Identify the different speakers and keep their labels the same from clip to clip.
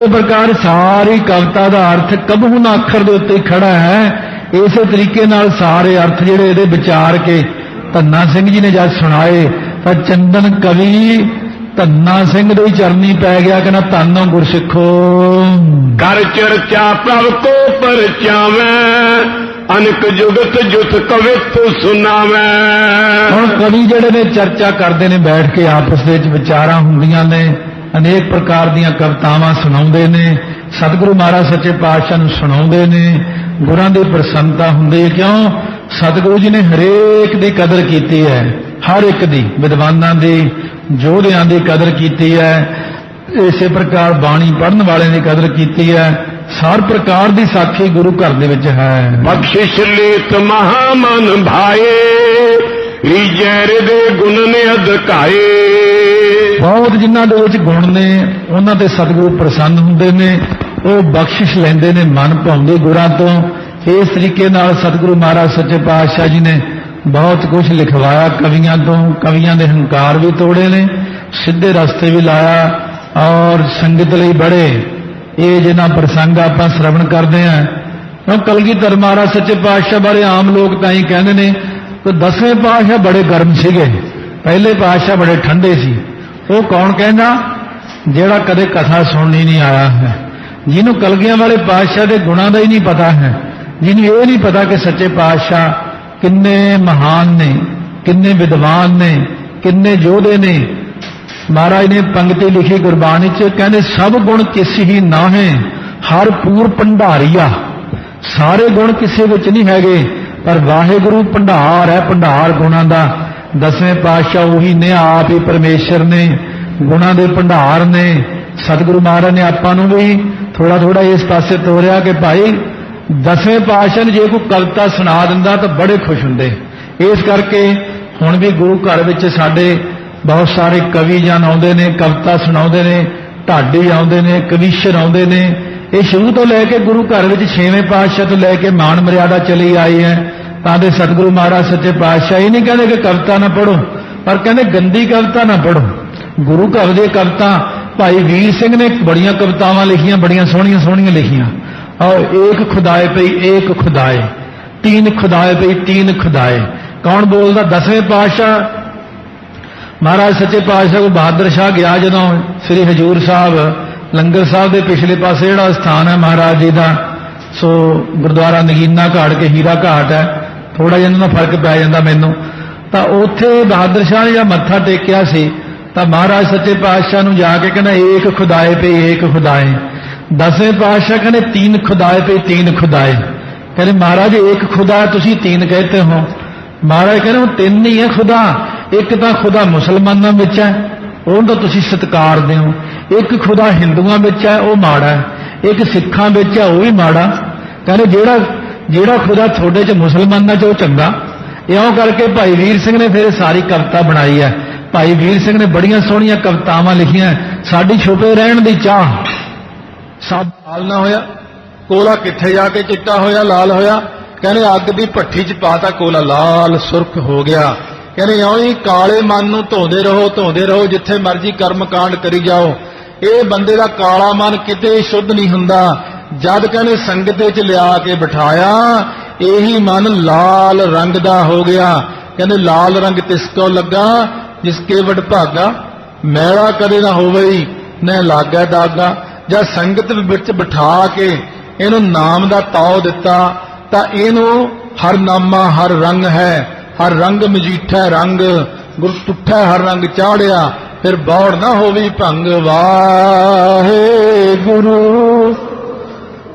Speaker 1: ਪ੍ਰਕਾਰ ਸਾਰੀ ਕਵਿਤਾ ਦਾ ਅਰਥ ਕਬਹੂ ਨਾ ਅੱਖਰ ਦੇ ਉੱਤੇ ਖੜਾ ਹੈ। ਇਸੇ ਤਰੀਕੇ ਨਾਲ ਸਾਰੇ ਅਰਥ ਜਿਹੜੇ ਇਹਦੇ ਵਿਚਾਰ ਕੇ ਧੰਨਾ ਸਿੰਘ ਜੀ ਨੇ ਜਦ ਸੁਣਾਏ ਤਾਂ ਚੰਦਨ ਕਵੀ ਧੰਨਾ ਸਿੰਘ ਦੇ ਚਰਨੀ ਪੈ ਗਿਆ ਕਿ ਨਾ ਧੰਨੋ ਗੁਰਸਿੱਖੋ।
Speaker 2: ਕਰ ਚਰਚਾ ਪ੍ਰਭ ਕੋ ਪਰਚਾਵੇਂ ਅਨਕ ਜੁਗਤ ਜੁਤ ਕਵਿਤ ਸੁਨਾਵੇਂ
Speaker 1: ਹੁਣ ਕਵੀ ਜਿਹੜੇ ਨੇ ਚਰਚਾ ਕਰਦੇ ਨੇ ਬੈਠ ਕੇ ਆਪਸ ਵਿੱਚ ਵਿਚਾਰਾਂ ਹੁੰਦੀਆਂ ਨੇ। ਅਨੇਕ ਪ੍ਰਕਾਰ ਦੀਆਂ ਕਵਿਤਾਵਾਂ ਸੁਣਾਉਂਦੇ ਨੇ, ਸਤਿਗੁਰੂ ਮਹਾਰਾਜ ਸੱਚੇ ਪਾਤਸ਼ਾਹ ਨੂੰ ਸੁਣਾਉਂਦੇ ਨੇ, ਗੁਰਾਂ ਦੀ ਪ੍ਰਸੰਨਤਾ ਹੁੰਦੀ ਹੈ। ਕਿਉਂ? ਸਤਿਗੁਰੂ ਜੀ ਨੇ ਹਰੇਕ ਦੀ ਕਦਰ ਕੀਤੀ ਹੈ, ਹਰ ਇੱਕ ਦੀ, ਵਿਦਵਾਨਾਂ ਦੀ ਜੋਧਿਆਂ ਦੀ ਕਦਰ ਕੀਤੀ ਹੈ, ਇਸੇ ਪ੍ਰਕਾਰ ਬਾਣੀ ਪੜਨ ਵਾਲਿਆਂ ਦੀ ਕਦਰ ਕੀਤੀ ਹੈ, ਸਾਰ ਪ੍ਰਕਾਰ ਦੀ ਸਾਖੀ ਗੁਰੂ ਘਰ ਦੇ ਵਿੱਚ ਹੈ।
Speaker 2: ਬਖਸ਼ਿਸ਼ ਲੇਤ ਮਹਾ ਮਨ ਭਾਏ ਰੀਜੈ ਦੇ ਗੁਣ ਨੇ ਅਧਕਾਏ
Speaker 1: ਬਹੁਤ ਜਿਨ੍ਹਾਂ ਦੇ ਵਿੱਚ ਗੁਣ ਨੇ, ਉਹਨਾਂ ਤੇ ਸਤਿਗੁਰੂ ਪ੍ਰਸੰਨ ਹੁੰਦੇ ਨੇ, ਉਹ ਬਖਸ਼ਿਸ਼ ਲੈਂਦੇ ਨੇ, ਮਨ ਭਾਉਂਦੇ ਗੁਰਾਂ ਤੋਂ। ਇਸ ਤਰੀਕੇ ਨਾਲ ਸਤਿਗੁਰੂ ਮਹਾਰਾਜ ਸੱਚੇ ਪਾਤਸ਼ਾਹ ਜੀ ਨੇ ਬਹੁਤ ਕੁਝ ਲਿਖਵਾਇਆ, ਕਵੀਆਂ ਤੋਂ, ਕਵੀਆਂ ਦੇ ਹੰਕਾਰ ਵੀ ਤੋੜੇ ਨੇ, ਸਿੱਧੇ ਰਸਤੇ ਵੀ ਲਾਇਆ ਔਰ ਸੰਗਤ ਲਈ ਬੜੇ। ਇਹ ਜਿਹਨਾਂ ਪ੍ਰਸੰਗ ਆਪਾਂ ਸ਼ਰਵਣ ਕਰਦੇ ਆਂ ਉਹ ਕਲਗੀਧਰ ਮਹਾਰਾਜ ਸੱਚੇ ਪਾਤਸ਼ਾਹ ਬਾਰੇ ਆਮ ਲੋਕ ਤਾਂ ਹੀ ਕਹਿੰਦੇ ਨੇ ਕਿ ਦਸਵੇਂ ਪਾਤਸ਼ਾਹ ਬੜੇ ਗਰਮ ਸੀਗੇ, ਪਹਿਲੇ ਪਾਤਸ਼ਾਹ ਬੜੇ ਠੰਡੇ ਸੀ। ਉਹ ਕੌਣ ਕਹਿੰਦਾ? ਜਿਹੜਾ ਕਦੇ ਕਥਾ ਸੁਣਨੀ ਨਹੀਂ ਆਇਆ ਹੈ। ਜਿਹਨੂੰ ਕਲਗੀਆਂ ਵਾਲੇ ਪਾਤਸ਼ਾਹ ਦੇ ਗੁਣਾਂ ਦਾ ਹੀ ਨਹੀਂ ਪਤਾ ਹੈ। ਜਿਹਨੂੰ ਇਹ ਨਹੀਂ ਪਤਾ ਕਿ ਸੱਚੇ ਪਾਤਸ਼ਾਹ ਕਿੰਨੇ ਮਹਾਨ ਨੇ, ਕਿੰਨੇ ਵਿਦਵਾਨ ਨੇ, ਕਿੰਨੇ ਯੋਧੇ ਨੇ। ਮਹਾਰਾਜ ਨੇ ਪੰਕਤੀ ਲਿਖੀ ਗੁਰਬਾਣੀ ਚ ਕਹਿੰਦੇ, ਸਭ ਗੁਣ ਕਿਸ ਹੀ ਨਾ ਹੈ ਹਰ ਪੂਰ ਭੰਡਾਰੀਆ। ਸਾਰੇ ਗੁਣ ਕਿਸੇ ਵਿੱਚ ਨਹੀਂ ਹੈਗੇ, ਪਰ ਵਾਹਿਗੁਰੂ ਭੰਡਾਰ ਹੈ, ਭੰਡਾਰ ਗੁਣਾਂ ਦਾ। ਦਸਵੇਂ ਪਾਤਸ਼ਾਹ ਉਹੀ ਨੇ, ਆਪ ਹੀ ਪਰਮੇਸ਼ਰ ਨੇ, ਗੁਣਾਂ ਦੇ ਭੰਡਾਰ ਨੇ। ਸਤਿਗੁਰੂ ਮਹਾਰਾਜ ਨੇ ਆਪਾਂ ਨੂੰ ਵੀ ਥੋੜਾ ਥੋੜਾ ਇਸ ਪਾਸੇ ਤੋਰਿਆ ਕਿ ਭਾਈ ਦਸਵੇਂ ਪਾਤਸ਼ਾਹ ਨੇ ਜੇ ਕੋਈ ਕਵਿਤਾ ਸੁਣਾ ਦਿੰਦਾ ਤਾਂ ਬੜੇ ਖੁਸ਼ ਹੁੰਦੇ। ਇਸ ਕਰਕੇ ਹੁਣ ਵੀ ਗੁਰੂ ਘਰ ਵਿੱਚ ਸਾਡੇ ਬਹੁਤ ਸਾਰੇ ਕਵੀ ਜਨ ਆਉਂਦੇ ਨੇ, ਕਵਿਤਾ ਸੁਣਾਉਂਦੇ ਨੇ, ਢਾਡੀ ਆਉਂਦੇ ਨੇ, ਕਵੀਸ਼ਰ ਆਉਂਦੇ ਨੇ। ਇਹ ਸ਼ੁਰੂ ਤੋਂ ਲੈ ਕੇ ਗੁਰੂ ਘਰ ਵਿੱਚ ਛੇਵੇਂ ਪਾਤਸ਼ਾਹ ਤੋਂ ਲੈ ਕੇ ਮਾਣ ਮਰਿਆਦਾ ਚਲੀ ਆਈ ਹੈ। ਤਾਂ ਦੇ ਸਤਿਗੁਰੂ ਮਹਾਰਾਜ ਸੱਚੇ ਪਾਤਸ਼ਾਹ ਇਹ ਨਹੀਂ ਕਹਿੰਦੇ ਕਿ ਕਵਿਤਾ ਨਾ ਪੜੋ ਪਰ ਕਹਿੰਦੇ ਗੰਦੀ ਕਵਿਤਾ ਨਾ ਪੜੋ ਗੁਰੂ ਘਰ ਦੇ ਕਵਿਤਾ, ਭਾਈ ਵੀਰ ਸਿੰਘ ਨੇ ਬੜੀਆਂ ਕਵਿਤਾਵਾਂ ਲਿਖੀਆਂ, ਬੜੀਆਂ ਸੋਹਣੀਆਂ ਸੋਹਣੀਆਂ ਲਿਖੀਆਂ। ਔਰ ਏਕ ਖੁਦਾਏ ਪਈ, ਏਕ ਖੁਦਾਏ, ਤੀਨ ਖੁਦਾਏ ਪਈ, ਤੀਨ ਖੁਦਾਏ। ਕੌਣ ਬੋਲਦਾ? ਦਸਵੇਂ ਪਾਤਸ਼ਾਹ। ਮਹਾਰਾਜ ਸੱਚੇ ਪਾਤਸ਼ਾਹ ਕੋ ਬਹਾਦਰ ਸ਼ਾਹ ਗਿਆ ਜਦੋਂ ਸ੍ਰੀ ਹਜੂਰ ਸਾਹਿਬ ਲੰਗਰ ਸਾਹਿਬ ਦੇ ਪਿਛਲੇ ਪਾਸੇ ਜਿਹੜਾ ਸਥਾਨ ਹੈ ਮਹਾਰਾਜ ਜੀ ਦਾ, ਸੋ ਗੁਰਦੁਆਰਾ ਨਗੀਨਾ ਘਾਟ ਕੇ ਹੀਰਾ ਘਾਟ ਹੈ। ਥੋੜਾ ਜਿਹਾ ਇਹਨਾਂ ਦਾ ਫ਼ਰਕ ਪੈ ਜਾਂਦਾ ਮੈਨੂੰ। ਤਾਂ ਉੱਥੇ ਬਹਾਦਰ ਸ਼ਾਹ ਨੇ ਜਦ ਮੱਥਾ ਟੇਕਿਆ ਸੀ, ਤਾਂ ਮਹਾਰਾਜ ਸੱਚੇ ਪਾਤਸ਼ਾਹ ਨੂੰ ਜਾ ਕੇ ਕਹਿੰਦਾ, ਏਕ ਖੁਦਾਏ ਪੇ ਏਕ ਖੁਦਾਏ। ਦਸਵੇਂ ਪਾਤਸ਼ਾਹ ਕਹਿੰਦੇ, ਤੀਨ ਖੁਦਾਏ ਪੇ ਤੀਨ ਖੁਦਾਏ। ਕਹਿੰਦੇ, ਮਹਾਰਾਜ, ਏਕ ਖੁਦਾ ਤੁਸੀਂ ਤੀਨ ਕਹਤੇ ਹੋ। ਮਹਾਰਾਜ ਕਹਿੰਦੇ, ਉਹ ਤਿੰਨ ਹੀ ਹੈ ਖੁਦਾ। ਇੱਕ ਤਾਂ ਖੁਦਾ ਮੁਸਲਮਾਨਾਂ ਵਿੱਚ ਹੈ, ਉਹਨੂੰ ਤਾਂ ਤੁਸੀਂ ਸਤਿਕਾਰਦੇ ਹੋ ਇੱਕ ਖੁਦਾ ਹਿੰਦੂਆਂ ਵਿੱਚ ਹੈ, ਉਹ ਮਾੜਾ ਹੈ। ਇੱਕ ਸਿੱਖਾਂ ਵਿੱਚ ਹੈ, ਉਹ ਵੀ ਮਾੜਾ ਕਹਿੰਦੇ, ਜਿਹੜਾ ਜਿਹੜਾ ਖੁਦਾ ਤੁਹਾਡੇ ਚ ਮੁਸਲਮਾਨਾਂ ਚ ਉਹ ਚੰਗਾ, ਇਉਂ ਕਰਕੇ ਭਾਈ ਵੀਰ ਸਿੰਘ ਨੇ ਫਿਰ ਸਾਰੀ ਕਵਿਤਾ ਬਣਾਈ ਹੈ। ਭਾਈ ਵੀਰ ਸਿੰਘ ਨੇ ਬੜੀਆਂ ਸੋਹਣੀਆਂ ਕਵਿਤਾਵਾਂ ਲਿਖੀਆਂ ਸਾਡੀ ਛੁਪੇ ਰਹਿਣ ਦੀ ਚਾਹ। ਸਭ ਲਾਲ ਨਾ ਹੋਇਆ, ਕੋਲਾ ਕਿੱਥੇ ਜਾ ਕੇ ਚਿੱਟਾ ਹੋਇਆ, ਲਾਲ ਹੋਇਆ? ਕਹਿੰਦੇ ਅੱਗ ਦੀ ਭੱਠੀ 'ਚ ਪਾਤਾ ਕੋਲਾ, ਲਾਲ ਸੁਰਖ ਹੋ ਗਿਆ। ਕਹਿੰਦੇ ਇਉਂ ਹੀ ਕਾਲੇ ਮਨ ਨੂੰ ਧੋਂਦੇ ਰਹੋ ਧੋਂਦੇ ਰਹੋ, ਜਿੱਥੇ ਮਰਜ਼ੀ ਕਰਮ ਕਾਂਡ ਕਰੀ ਜਾਓ। ਇਹ ਬੰਦੇ ਦਾ ਕਾਲਾ ਮਨ ਕਿਤੇ ਸ਼ੁੱਧ ਨਹੀਂ ਹੁੰਦਾ। ਜਦ ਕਹਿੰਦੇ ਸੰਗਤ ਵਿੱਚ ਲਿਆ ਕੇ ਬਿਠਾਇਆ, ਇਹੀ ਮਨ ਲਾਲ ਰੰਗ ਦਾ ਹੋ ਗਿਆ। ਕਹਿੰਦੇ ਲਾਲ ਰੰਗ ਤਿਸ ਕੋ ਲੱਗਾ, ਜਿਸ ਕੇ ਵਡ ਭਾਗਾ, ਮੈਲਾ ਕਦੇ ਨਾ ਹੋਵੇ ਹੀ ਲਾਗਾ ਦਾਗਾ। ਜਾਂ ਸੰਗਤ ਵਿੱਚ ਬਿਠਾ ਕੇ ਇਹਨੂੰ ਨਾਮ ਦਾ ਤਾਉ ਦਿੱਤਾ, ਤਾਂ ਇਹਨੂੰ ਹਰ ਨਾਮਾ ਹਰ ਰੰਗ ਹੈ, ਹਰ ਰੰਗ ਮਜੀਠਾ ਰੰਗ, ਗੁਰ ਟੁੱਠਾ ਹਰ ਰੰਗ ਚਾੜਿਆ, ਫਿਰ ਬੌੜ ਨਾ ਹੋਵੀ ਭੰਗ ਵਾਹੇ ਗੁਰੂ।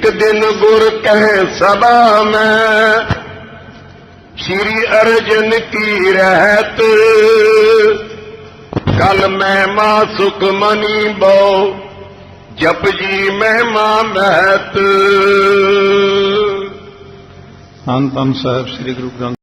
Speaker 2: ਇੱਕ ਦਿਨ ਗੁਰ ਕਹਿ ਸਭਾ ਮੈਂ, ਸ੍ਰੀ ਅਰਜਨ ਕੀ ਰਹਿਤ? ਕਲ ਮਹਿਮਾ ਸੁਖ ਮਨੀ ਬੋ, ਜਪ ਜੀ ਮਹਿਮਾ ਮਹਤ।
Speaker 3: ਧੰਨ ਧੰਨ ਸਾਹਿਬ, ਸ੍ਰੀ ਗੁਰੂ ਗ੍ਰੰਥ